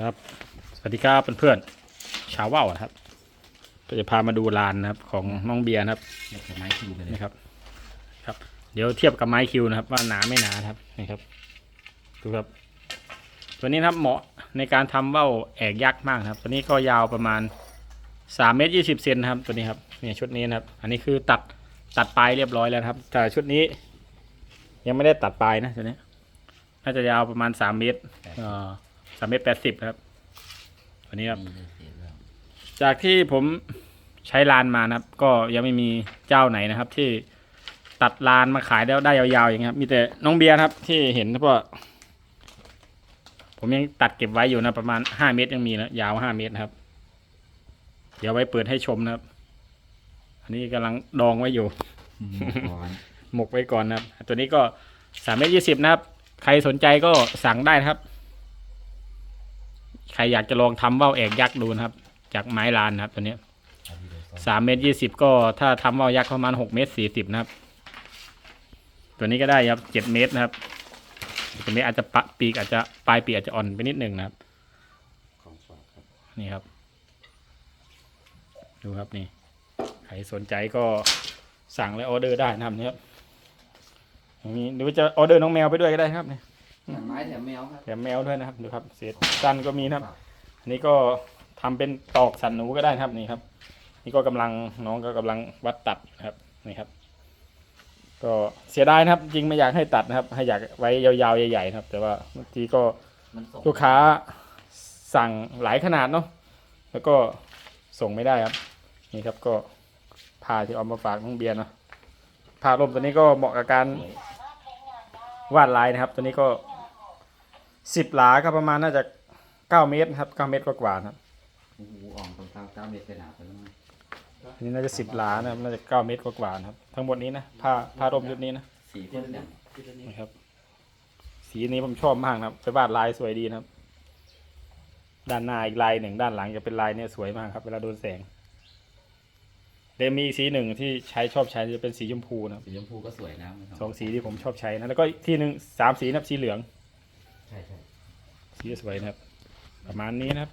ครับสวัสดีครับเพื่อนๆชาวว่าวนะครับก็จะพามาดูลานนะครับ ของน้องเบียร์นะครับเทียบกับไม้คิวไปเลยนี่ครับ ครับ เดี๋ยวเทียบกับไม้คิวนะครับ ว่าหนาไม่หนานะครับนี่ครับดูครับ ตัวนี้นะครับเหมาะในการทำว่าวแอกยักษ์มากนะครับ ตัวนี้ก็ยาวประมาณสามเมตรยี่สิบเซนนะครับ ตัวนี้ครับเนี่ยชุดนี้นะครับ อันนี้คือตัดตัดปลายเรียบร้อยแล้วนะครับ แต่ชุดนี้ ยังไม่ได้ตัดปลายนะตัวนี้น่าจะยาวประมาณสามเมตรเอ่อสามเมตรแปดสิบครับตัวนี้ครับมีเลยเสียแล้วจากที่ผมใช้ลานมานะครับ ก็ยังไม่มีเจ้าไหนนะครับ ที่ตัดลานมาขายแล้วได้ยาวๆอย่างเงี้ยครับ มีแต่น้องเบียร์นะครับที่เห็นนะเพราะผมยังตัดเก็บไว้อยู่นะประมาณห้าเมตรยังมีนะยาวห้าเมตรนะครับ เดี๋ยวไว้เปิดให้ชมนะครับ อันนี้กำลังดองไว้อยู่ร้อนหมกไว้ก่อนนะครับ ตัวนี้ก็สามเมตรยี่สิบนะครับ ใครสนใจก็สั่งได้นะครับ ใครอยากจะลองทำว่าวแอกยักษ์ดูนะครับ จากไม้ลานนะครับตัวเนี้ยสามเมตรยี่สิบก็ถ้าทำว่าวยักษ์ประมาณหกเมตรสี่สิบนะครับ ตัวนี้ก็ได้ครับเจ็ดเมตรนะครับตัวนี้อาจจะปะปีกอาจจะปลายปีกอาจจะอ่อนไปนิดหนึ่งนะครับนี่ครับ ดูครับนี่ใครสนใจก็สั่งและออเดอร์ได้นะครับนี่ครับนี้หรือว่าจะออเดอร์น้องแมวไปด้วยก็ได้ครับเนี่ย แถมไม้แถมแมวครับ แถมแมวด้วยนะครับดูครับเศษสั้นก็มีนะครับ อันนี้ก็ทำเป็นตอกสันหนูก็ได้นะครับนี่ครับ นี่ก็กำลังน้องก็กำลังวัดตัดนะครับนี่ครับ ก็เสียดายนะครับ จริงไม่อยากให้ตัดนะครับ ให้อยากไว้ยาวๆใหญ่ๆนะครับ แต่ว่าบางทีก็มันส่งลูกค้าสั่งหลายขนาดเนาะแล้วก็ส่งไม่ได้ครับ นี่ครับก็ผ้าที่เอามาฝากน้องเบียร์เนาะผ้าร่มตัวนี้ก็เหมาะกับการสวยวาดลายนะครับ ตัวนี้ก็ สิบหลาก็ประมาณน่าจะเก้าเมตรนะครับเก้าเมตรกว่าๆนะครับโอ้โหอ่องตรงเท้าเก้าเมตรไปหนาไปแล้วมั้งอันนี้น่าจะสิบหลานะครับน่าจะเก้าเมตรกว่าๆนะครับ ทั้งหมดนี้นะผ้าผ้าร่มชุดนี้นะสีเพื่อนเนี่ยนะครับ สีนี้ผมชอบมากนะครับไปวาดลายสวยดีนะครับ ด้านหน้าอีกลายหนึ่งด้านหลังจะเป็นลายเนี่ยสวยมากครับเวลาโดนแสงเดยวมีอีกสีหนึ่งที่ใช้ชอบใช้จะเป็นสีชมพูนะครับสีชมพูก็สวยนะไม่สองสีที่ผมชอบใช้นะแล้วก็อีกที่หนึ่งสามสีนะครับสีเหลืองใช่ใช่ สีสวยนะครับ ประมาณนี้นะครับ